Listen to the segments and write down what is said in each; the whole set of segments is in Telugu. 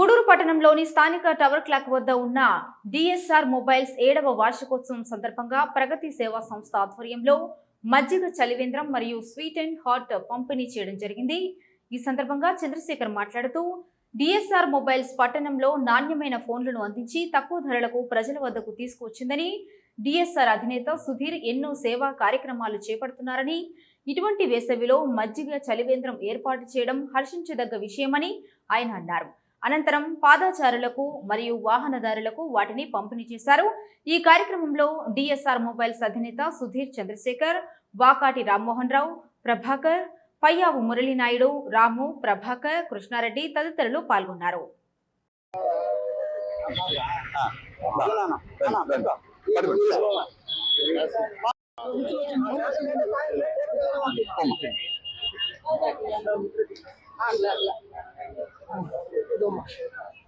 గూడూరు పట్టణంలోని స్థానిక టవర్ క్లాక్ వద్ద ఉన్న డిఎస్ఆర్ మొబైల్స్ ఏడవ వార్షికోత్సవం సందర్భంగా ప్రగతి సేవా సంస్థ ఆధ్వర్యంలో మజ్జిగ చలివేంద్రం మరియు స్వీట్ అండ్ హాట్ పంపిణీ చేయడం జరిగింది. ఈ సందర్భంగా చంద్రశేఖర్ మాట్లాడుతూ డిఎస్ఆర్ మొబైల్స్ పట్టణంలో నాణ్యమైన ఫోన్లను అందించి తక్కువ ధరలకు ప్రజల వద్దకు తీసుకువచ్చిందని డిఎస్ఆర్ అధినేత సుధీర్ ఎన్నో సేవా కార్యక్రమాలు చేపడుతున్నారని ఇటువంటి వేసవిలో మజ్జిగ చలివేంద్రం ఏర్పాటు చేయడం హర్షించదగ్గ విషయమని ఆయన అన్నారు. అనంతరం పాదాచారులకు మరియు వాహనదారులకు వాటిని పంపిణీ చేశారు ఈ కార్యక్రమంలో డిఎస్ఆర్ మొబైల్స్ అధినేత సుధీర్ చంద్రశేఖర్ వాకాటి రామ్మోహన్ రావు ప్రభాకర్ పయ్యావు మురళీనాయుడు రాము ప్రభాకర్ కృష్ణారెడ్డి తదితరులు పాల్గొన్నారు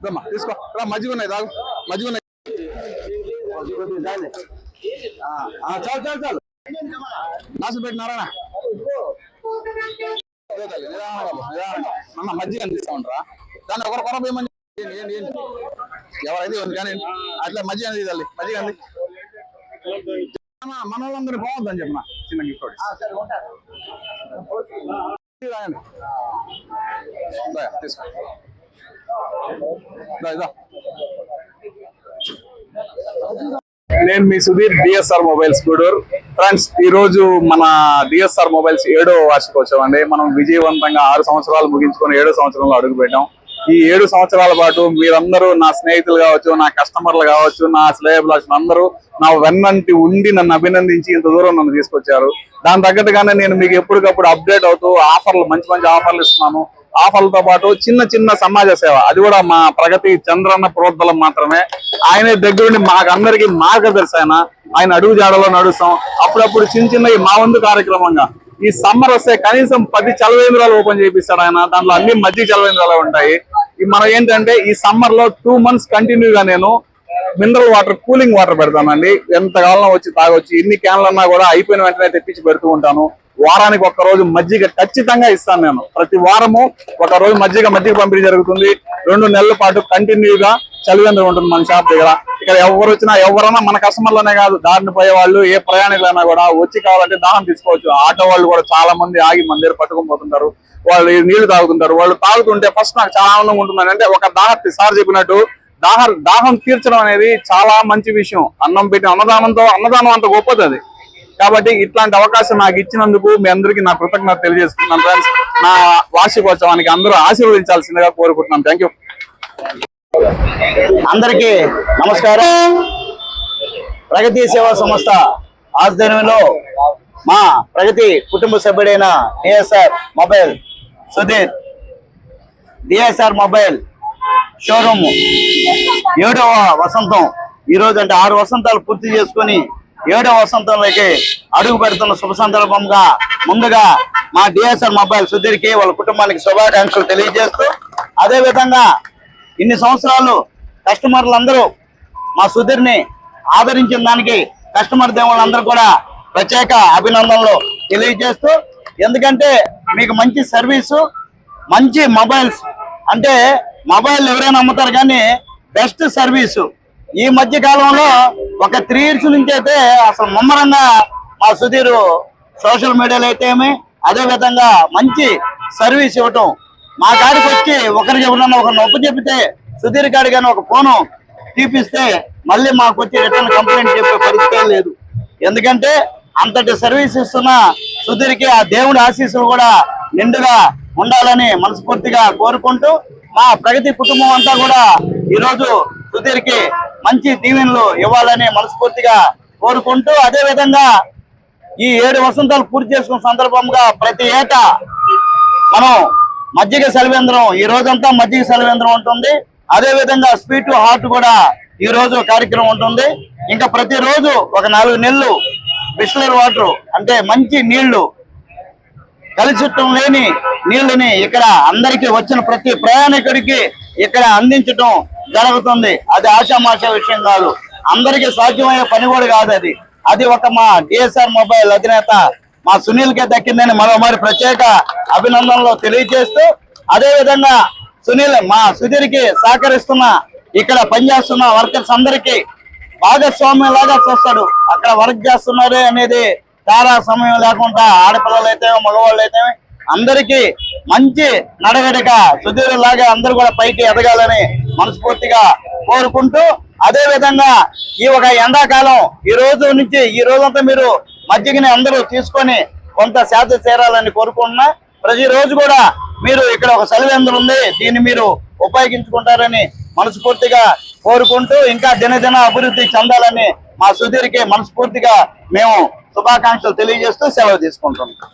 రమ్మా తీసుకో. రా మజ్జిగ ఉన్నాయి తాగు. మజ్జిగ ఉన్నాయి. ఆ, చాలు చాలు చాలు. నాసు పెట్టినారా అన్న మజ్జిగ అందిస్తా ఉంటారా దాన్ని ఒకరు కొర ఏంటి ఎవరైతే ఉంది కానీ అట్లా మజ్జిగ అంది తల్లి మజ్జిగ అంది. మన వాళ్ళందరూ బాగుందని చెప్పిన? చిన్న గిఫ్ట్ నేను మీ Sudheer DSR mobiles Gudur. Friends ఈ రోజు మన డిఎస్ఆర్ మొబైల్స్ ఏడో వార్షికోత్సవం అండి. మనం విజయవంతంగా ఆరు సంవత్సరాలు ముగించుకొని ఏడో సంవత్సరంలో అడుగు పెట్టాం ఈ ఏడు సంవత్సరాల పాటు మీరందరూ నా స్నేహితులు కావచ్చు నా కస్టమర్లు కావచ్చు నా శ్రేయభిలాషులు అందరూ నా వెన్నంటి ఉండి నన్ను అభినందించి ఇంత దూరం నన్ను తీసుకొచ్చారు. దాని తగ్గట్టుగానే నేను మీకు ఎప్పటికప్పుడు అప్డేట్ అవుతూ ఆఫర్లు మంచి మంచి ఆఫర్లు ఇస్తున్నాను. ఆఫర్లతో పాటు చిన్న చిన్న సమాజ సేవ అది కూడా మా ప్రగతి చంద్రన్న ప్రోద్బలం మాత్రమే. ఆయన దగ్గరుండి మాకందరికి మార్గదర్శి ఆయన ఆయన అడుగు జాడలో నడుస్తాం. అప్పుడప్పుడు చిన్న చిన్న మా వంతు కార్యక్రమంగా ఈ సమ్మర్ వస్తే కనీసం పది చలవేంద్రాలు ఓపెన్ చేపిస్తాడు ఆయన. దాంట్లో అన్ని మధ్య చలవేంద్రాలు ఉంటాయి. మనం ఏంటంటే ఈ సమ్మర్లో టూ మంత్స్ కంటిన్యూగా నేను మినరల్ వాటర్ కూలింగ్ వాటర్ పెడతానండి. ఎంత కాలం వచ్చి తాగొచ్చు ఎన్ని క్యాన్లు అన్నా కూడా అయిపోయిన వెంటనే తెప్పించి పెడుతూ ఉంటాను. వారానికి ఒక్క రోజు మజ్జిగ ఖచ్చితంగా ఇస్తాను నేను. ప్రతి వారము ఒక రోజు మజ్జిగ మజ్జిగ పంపిణీ జరుగుతుంది. రెండు నెలల పాటు కంటిన్యూగా చలివేంద్రం ఉంటుంది మన షాప్ దగ్గర. ఇక్కడ ఎవరు వచ్చినా ఎవరైనా మన కస్టమర్లనే కాదు దారిని పోయే వాళ్ళు ఏ ప్రయాణికులైనా కూడా వచ్చి కావాలంటే దాహం తీసుకోవచ్చు. ఆటో వాళ్ళు కూడా చాలా మంది ఆగి మన దగ్గర పట్టుకొని పోతుంటారు. వాళ్ళు నీళ్ళు తాగుతుంటారు. వాళ్ళు తాగుతుంటే ఫస్ట్ నాకు చాలా ఆనందంగా ఉంటుంది అంటే ఒక దాహ సార్ చెప్పినట్టు దాహ దాహం తీర్చడం అనేది చాలా మంచి విషయం. అన్నం పెట్టి అన్నదానంతో అన్నదానం అంత గొప్పది అది. కాబట్టి ఇట్లాంటి అవకాశం నాకు ఇచ్చినందుకు మీ అందరికీ నా కృతజ్ఞత తెలియజేస్తున్నాను ఫ్రెండ్స్ నా వార్షికోత్సవానికి అందరూ ఆశీర్వదించాల్సిందిగా కోరుకుంటున్నాను. థ్యాంక్ యూ అందరికీ నమస్కారం. ప్రగతి సేవా సంస్థ ఆధ్వర్యంలో మా ప్రగతి కుటుంబ సభ్యుడైన DSR mobile Sudheer DSR mobile showroom ఏడవ వసంతం. ఈ రోజు అంటే ఆరు వసంతాలు పూర్తి చేసుకొని ఏడవ వసంతంలోకి అడుగు పెడుతున్న శుభ సందర్భంగా ముందుగా మా డిఎస్ఆర్ మొబైల్ సుధీర్కి వాళ్ళ కుటుంబానికి శుభాకాంక్షలు తెలియజేస్తూ అదే విధంగా ఇన్ని సంవత్సరాలు కస్టమర్లందరూ మా సుధీర్ని ఆదరించిన దానికి కస్టమర్ దేవుళ్ళందరూ కూడా ప్రత్యేక అభినందనలు తెలియజేస్తూ ఎందుకంటే మీకు మంచి సర్వీసు మంచి మొబైల్స్ అంటే మొబైల్ ఎవరైనా అమ్ముతారు కానీ బెస్ట్ సర్వీసు. ఈ మధ్య కాలంలో ఒక త్రీ ఇయర్స్ నుంచి అయితే అసలు ముమ్మరంగా మా సుధీరు సోషల్ మీడియాలో అయితే ఏమి అదే విధంగా మంచి సర్వీస్ ఇవ్వటం మా కాడికి వచ్చి ఒకరికి చెబుతున్నా ఒక నొప్పు చెబితే సుధీర్ కాడి కానీ ఒక ఫోను తీపిస్తే మళ్ళీ మాకు వచ్చి రిటర్న్ కంప్లైంట్ చెప్పే పరిస్థితి లేదు. ఎందుకంటే అంతటి సర్వీస్ ఇస్తున్న సుధీర్కి ఆ దేవుడి ఆశీస్సులు కూడా నిండుగా ఉండాలని మనస్ఫూర్తిగా కోరుకుంటూ మా ప్రగతి కుటుంబం అంతా కూడా ఈరోజు సుధీర్కి మంచి దీవెనలు ఇవ్వాలని మనస్ఫూర్తిగా కోరుకుంటూ అదేవిధంగా ఈ ఏడు వసంతాలు పూర్తి చేసుకున్న సందర్భంగా ప్రతి ఏటా మనం మజ్జిగ సెలవేంద్రం. ఈ రోజంతా మజ్జిగ సెలవేంద్రం ఉంటుంది. అదే విధంగా స్వీట్ హాట్ కూడా ఈ రోజు కార్యక్రమం ఉంటుంది. ఇంకా ప్రతిరోజు ఒక నాలుగు నెలలు బిస్లర్ వాటర్ అంటే మంచి నీళ్ళు కలుషితం లేని నీళ్ళని ఇక్కడ అందరికి వచ్చిన ప్రతి ప్రయాణికుడికి ఇక్కడ అందించటం జరుగుతుంది. అది ఆశామాష విషయం కాదు. అందరికి సాధ్యమయ్యే పని కూడా కాదు అది. అది ఒక మా డిఎస్ఆర్ మొబైల్ అధినేత మా సునీల్ కే దక్కిందని మరోమారి ప్రత్యేక అభినందనలు తెలియజేస్తూ అదే విధంగా సునీల్ మా సుధీర్కి సహకరిస్తున్న ఇక్కడ పనిచేస్తున్న వర్కర్స్ అందరికీ భాగస్వామ్యం లాగా చూస్తాడు. అక్కడ వర్క్ చేస్తున్నారు అనేది చాలా సమయం లేకుండా ఆడపిల్లలు అయితే మగవాళ్ళు అయితే అందరికీ మంచి నడవడిక సుధీర్ లాగా అందరూ కూడా పైకి ఎదగాలని మనస్ఫూర్తిగా కోరుకుంటూ అదే విధంగా ఈ ఒక ఎండాకాలం ఈ రోజు నుంచి ఈ రోజంతా మీరు మజ్జిగని అందరూ తీసుకొని కొంత శాతం చేరాలని కోరుకుంటున్నా. ప్రతిరోజు కూడా మీరు ఇక్కడ ఒక సలివేంద్రం ఉంది దీన్ని మీరు ఉపయోగించుకుంటారని మనస్ఫూర్తిగా కోరుకుంటూ ఇంకా దినదిన అభివృద్ధి చెందాలని మా సుధీర్కి మనస్ఫూర్తిగా మేము శుభాకాంక్షలు తెలియజేస్తూ సెలవు తీసుకుంటున్నాం.